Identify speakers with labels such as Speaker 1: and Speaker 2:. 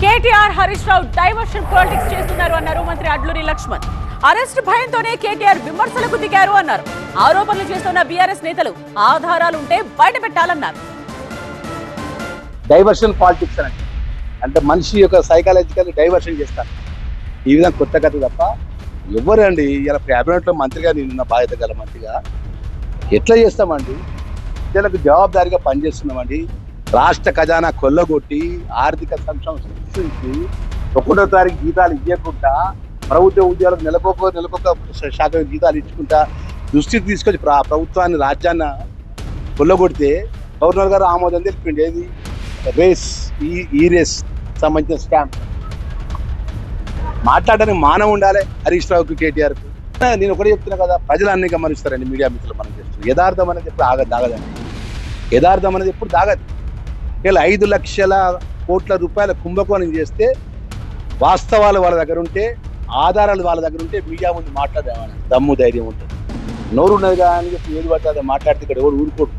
Speaker 1: KTR Harish Rao diversion politics చేస్తున్నారు అన్నారు మంత్రి అడ్లూరి లక్ష్మణ్. అరెస్ట్ భయంతోనే కేటీఆర్ విమర్శలకు దిగారు అన్నారు. ఆరోపణలు చేస్తున్న బీఆర్ఎస్ నేతలు ఆధారాలు ఉంటే బయట పెట్టాలన్నారు
Speaker 2: డైవర్షన్ పాలిటిక్స్ అని. అంటే మనిషి యొక్క సైకాలజికల్ డైవర్షన్ చేస్తారు. ఈ విధంగా కొత్త కథ తప్ప ఎవరండి ఇలా క్యాబినెట్లో మంత్రిగా నేనున్న బాధ్యత గల మంత్రిగా ఎట్లా చేస్తామండి? ప్రజలకు జవాబుదారీగా పనిచేస్తున్నామండి. రాష్ట్ర ఖజానా కొల్లగొట్టి ఆర్థిక సంక్షేమం సృష్టించి ఒకటో తారీఖు జీతాలు ఇవ్వకుండా ప్రభుత్వ ఉద్యోగులకు నెలకొక నెలకొక శాఖ జీతాలు ఇచ్చుకుంటా దృష్టికి తీసుకొచ్చి ప్ర- ప్రభుత్వాన్ని రాజ్యాన్ని కొల్లగొడితే గవర్నర్ గారు ఆమోదం తెలిపిండి. ఏది? రేస్ ఈ ఈ రేస్ సంబంధించిన స్కామ్. మాట్లాడడానికి మానవ ఉండాలి హరీష్ రావుకి కేటీఆర్కు. నేను ఒకటే చెప్తున్నా కదా ప్రజలు అన్ని గమనిస్తారండి మీడియా మిత్రులు మనం చేస్తున్నారు యథార్థం అనేది ఎప్పుడు ఆగదు దాగదండి యథార్థం అనేది ఎప్పుడు దాగదు ఇలా ఐదు లక్షల కోట్ల రూపాయల కుంభకోణం చేస్తే వాస్తవాలు వాళ్ళ దగ్గర ఉంటే ఆధారాలు వాళ్ళ దగ్గర ఉంటే మీడియా ముందు మాట్లాడేవాళ్ళు. దమ్ము ధైర్యం ఉంటుంది. నోరు ఉన్నది కానీ ఏది పడితే అది మాట్లాడితే ఇక్కడ ఎవరు ఊరుకోడు